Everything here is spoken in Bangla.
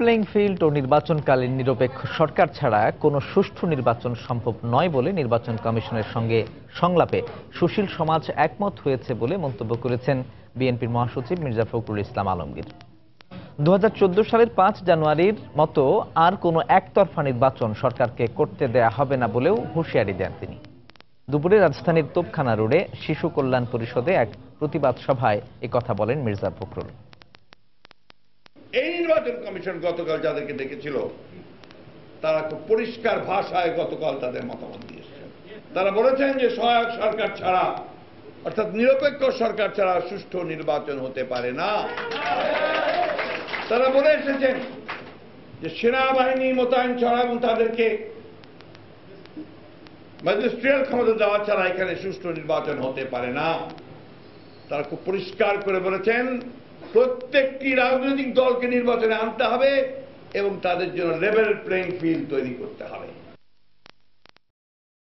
প্লেইং ফিল্ড ও নির্বাচনকালীন নিরপেক্ষ সরকার ছাড়া কোনো সুষ্ঠু নির্বাচন সম্ভব নয় বলে নির্বাচন কমিশনের সঙ্গে সংলাপে সুশীল সমাজ একমত হয়েছে বলে মন্তব্য করেছেন বিএনপির মহাসচিব মির্জা ফখরুল ইসলাম আলমগীর। দু হাজার চোদ্দ সালের পাঁচ জানুয়ারির মতো আর কোনো একতরফা নির্বাচন সরকারকে করতে দেয়া হবে না বলেও হুঁশিয়ারি দেন তিনি। দুপুরে রাজধানীর তোপখানা রোডে শিশু কল্যাণ পরিষদে এক প্রতিবাদ সভায় কথা বলেন মির্জা ফখরুল। এই নির্বাচন কমিশন গতকাল যাদেরকে ডেকেছিল, তারা খুব পরিষ্কার ভাষায় গতকাল তাদের মতামত দিয়েছেন। তারা বলেছেন যে সহায়ক সরকার ছাড়া, অর্থাৎ নিরপেক্ষ সরকার ছাড়া সুষ্ঠু নির্বাচন হতে পারে না। তারা বলে এসেছেন যে সেনাবাহিনী মোতায়েন ছাড়া এবং তাদেরকে ম্যাজিস্ট্রিয়াল ক্ষমতা দেওয়া ছাড়া এখানে সুষ্ঠু নির্বাচন হতে পারে না। তারা খুব পরিষ্কার করে বলেছেন, প্রত্যেকটি রাজনৈতিক দলকে নির্বাচনে আনতে হবে এবং তাদের জন্য লেভেল প্লেইং ফিল্ড তৈরি করতে হবে।